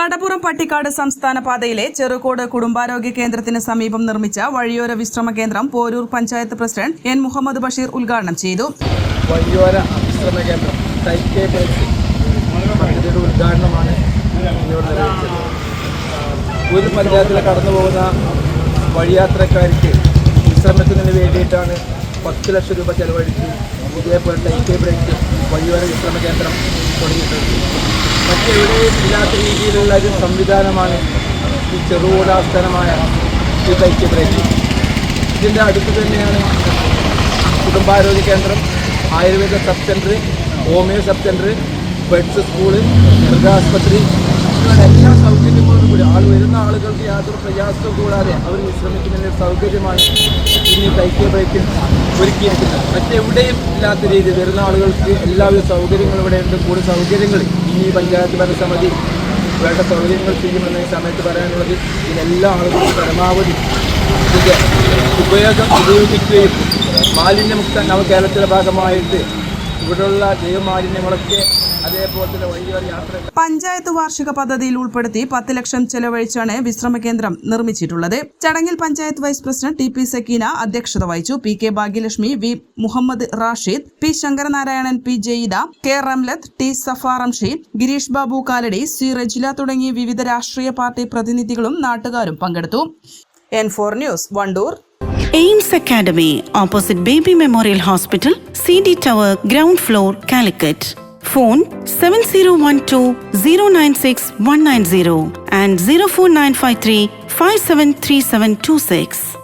Vadapuram Pattikkad സംസ്ഥാന പാതയിലെ ചെറുകോട് കുടുംബാരോഗ്യ കേന്ദ്രത്തിന് സമീപം നിർമ്മിച്ച വഴിയോര വിശ്രമ കേന്ദ്രം പോരൂർ പഞ്ചായത്ത് പ്രസിഡന്റ് എൻ മുഹമ്മദ് ബഷീർ ഉദ്ഘാടനം ചെയ്തു. വഴിയോര വിശ്രമ കേന്ദ്രം ഉദ്ഘാടനമാണ് ഒരു പഞ്ചായത്തിൽ കടന്നു പോകുന്ന വഴിയാത്രക്കാർക്ക് വിശ്രമത്തിന് വേണ്ടിയിട്ടാണ് പത്ത് ലക്ഷം രൂപ ചെലവഴിച്ച് ഇതേപോലെ ടൈക്കേ ബ്രേക്ക് വഴിയോര വിശ്രമ കേന്ദ്രം തുടങ്ങിയിട്ടുണ്ട് മറ്റെവിടെയും ഇല്ലാത്ത രീതിയിലുള്ള ഒരു സംവിധാനമാണ് ഈ ചെറുകൂടാസ്ഥാനമായ ഈ ടൈക്കേ ബ്രേക്ക് ഇതിന്റെ അടുത്ത് തന്നെയാണ് കുടുംബാരോഗ്യ കേന്ദ്രം Ayurveda sub centre homeo sub centre beds school മൃഗാസ്പത്രി. എല്ലാ സൗകര്യങ്ങളോടും കൂടി ആൾ വരുന്ന ആളുകൾക്ക് യാതൊരു പ്രയാസവും കൂടാതെ അവർ വിശ്രമിക്കുന്നതിന് സൗകര്യമാണ് ഇനി തൈക്കിയ ബ്രേക്കിൽ ഒരുക്കിയിരിക്കുന്നത് മറ്റെവിടെയും ഇല്ലാത്ത രീതിയിൽ വരുന്ന ആളുകൾക്ക് എല്ലാവിധ സൗകര്യങ്ങളും ഇവിടെ ഉണ്ട്. കൂടുതൽ സൗകര്യങ്ങൾ ഇനി ഈ പഞ്ചായത്ത് ഭരണസമിതി വേണ്ട സൗകര്യങ്ങൾ ചെയ്യുമെന്ന ഈ സമയത്ത് പറയാനുള്ളത് ഇതിനെല്ലാ ആളുകളും പരമാവധി ഇതിന്റെ ഉപയോഗം ഉപയോഗിക്കുകയും മാലിന്യമുക്ത നവകേരളത്തിന്റെ ഭാഗമായിട്ട് ഇവിടെയുള്ള ജൈവമാലിന്യങ്ങളൊക്കെ അതേപോലെ തന്നെ യാത്ര പഞ്ചായത്ത് വാർഷിക പദ്ധതിയിൽ ഉൾപ്പെടുത്തി പത്ത് ലക്ഷം ചെലവഴിച്ചാണ് വിശ്രമ കേന്ദ്രം നിർമ്മിച്ചിട്ടുള്ളത്. ചടങ്ങിൽ panchayat vice president T P Sakeena അധ്യക്ഷത വഹിച്ചു. P K Bhagyalakshmi V Muhammad Rashid P Sankaranarayanan P Jayida K Ramlath T Safaramshi Ramsheed Girish Babu Kaladi C Rajila തുടങ്ങി വിവിധ രാഷ്ട്രീയ പാർട്ടി പ്രതിനിധികളും നാട്ടുകാരും പങ്കെടുത്തു. N four news Wandoor. Aims academy opposite baby memorial hospital C D tower ground floor Calicut. Phone 7012-096-190 and 04953-573726.